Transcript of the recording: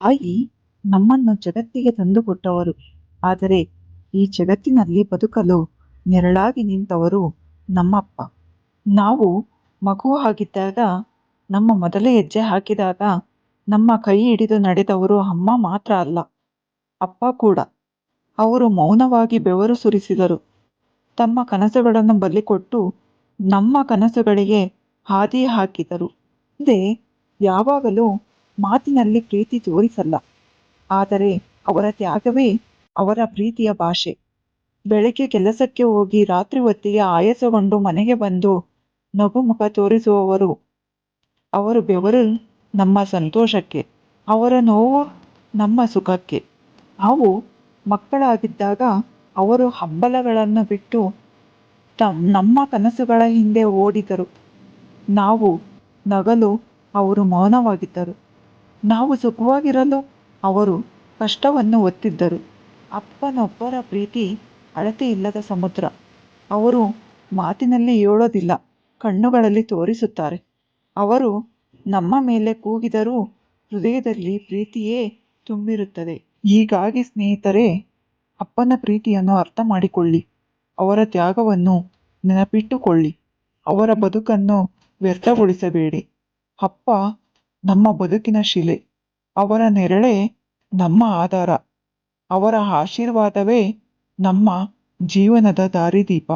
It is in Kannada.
ತಾಯಿ ನಮ್ಮನ್ನು ಜಗತ್ತಿಗೆ ತಂದುಕೊಟ್ಟವರು. ಆದರೆ ಈ ಜಗತ್ತಿನಲ್ಲಿ ಬದುಕಲು ನೆರಳಾಗಿ ನಿಂತವರು ನಮ್ಮಪ್ಪ. ನಾವು ಮಗು ಆಗಿದ್ದಾಗ ನಮ್ಮ ಮೊದಲ ಹೆಜ್ಜೆ ಹಾಕಿದಾಗ, ನಮ್ಮ ಕೈ ಹಿಡಿದು ನಡೆದವರು ಅಮ್ಮ ಮಾತ್ರ ಅಲ್ಲ, ಅಪ್ಪ ಕೂಡ. ಅವರು ಮೌನವಾಗಿ ಬೆವರು ಸುರಿಸಿದರು. ತಮ್ಮ ಕನಸುಗಳನ್ನು ಬಲಿಕೊಟ್ಟು ನಮ್ಮ ಕನಸುಗಳಿಗೆ ಹಾದಿ ಹಾಕಿದರು. ಇದೇ ಯಾವಾಗಲೂ ಮಾತಿನಲ್ಲಿ ಪ್ರೀತಿ ತೋರಿಸಲ್ಲ. ಆದರೆ ಅವರ ತ್ಯಾಗವೇ ಅವರ ಪ್ರೀತಿಯ ಭಾಷೆ. ಬೆಳಗ್ಗೆ ಕೆಲಸಕ್ಕೆ ಹೋಗಿ ರಾತ್ರಿ ಹೊತ್ತಿಗೆ ಆಯಾಸಗೊಂಡು ಮನೆಗೆ ಬಂದು ನಗುಮುಖ ತೋರಿಸುವವರು. ಅವರು ಬೆವರು ನಮ್ಮ ಸಂತೋಷಕ್ಕೆ, ಅವರ ನೋವು ನಮ್ಮ ಸುಖಕ್ಕೆ. ನಾವು ಮಕ್ಕಳಾಗಿದ್ದಾಗ ಅವರು ಹಂಬಲಗಳನ್ನು ಬಿಟ್ಟು ತಮ್ ನಮ್ಮ ಕನಸುಗಳ ಹಿಂದೆ ಓಡಿದರು. ನಾವು ನಗಲು ಅವರು ಮೌನವಾಗಿದ್ದರು. ನಾವು ಸುಖವಾಗಿರಲು ಅವರು ಕಷ್ಟವನ್ನು ಒತ್ತಿದ್ದರು ಅಪ್ಪನೊಬ್ಬರ ಪ್ರೀತಿ ಅಳತೆ ಇಲ್ಲದ ಸಮುದ್ರ. ಅವರು ಮಾತಿನಲ್ಲಿ ಹೇಳೋದಿಲ್ಲ, ಕಣ್ಣುಗಳಲ್ಲಿ ತೋರಿಸುತ್ತಾರೆ. ಅವರು ನಮ್ಮ ಮೇಲೆ ಕೂಗಿದರೂ ಹೃದಯದಲ್ಲಿ ಪ್ರೀತಿಯೇ ತುಂಬಿರುತ್ತದೆ. ಹೀಗಾಗಿ ಸ್ನೇಹಿತರೇ, ಅಪ್ಪನ ಪ್ರೀತಿಯನ್ನು ಅರ್ಥ ಮಾಡಿಕೊಳ್ಳಿ ಅವರ ತ್ಯಾಗವನ್ನು ನೆನಪಿಟ್ಟುಕೊಳ್ಳಿ. ಅವರ ಬದುಕನ್ನು ವ್ಯರ್ಥಗೊಳಿಸಬೇಡಿ. ಅಪ್ಪ ನಮ್ಮ ಬದುಕಿನ ಶಿಲೆ ಅವರ ನೆರಳೆ ನಮ್ಮ ಆಧಾರ. ಅವರ ಆಶೀರ್ವಾದವೇ ನಮ್ಮ ಜೀವನದ ದಾರಿದೀಪ.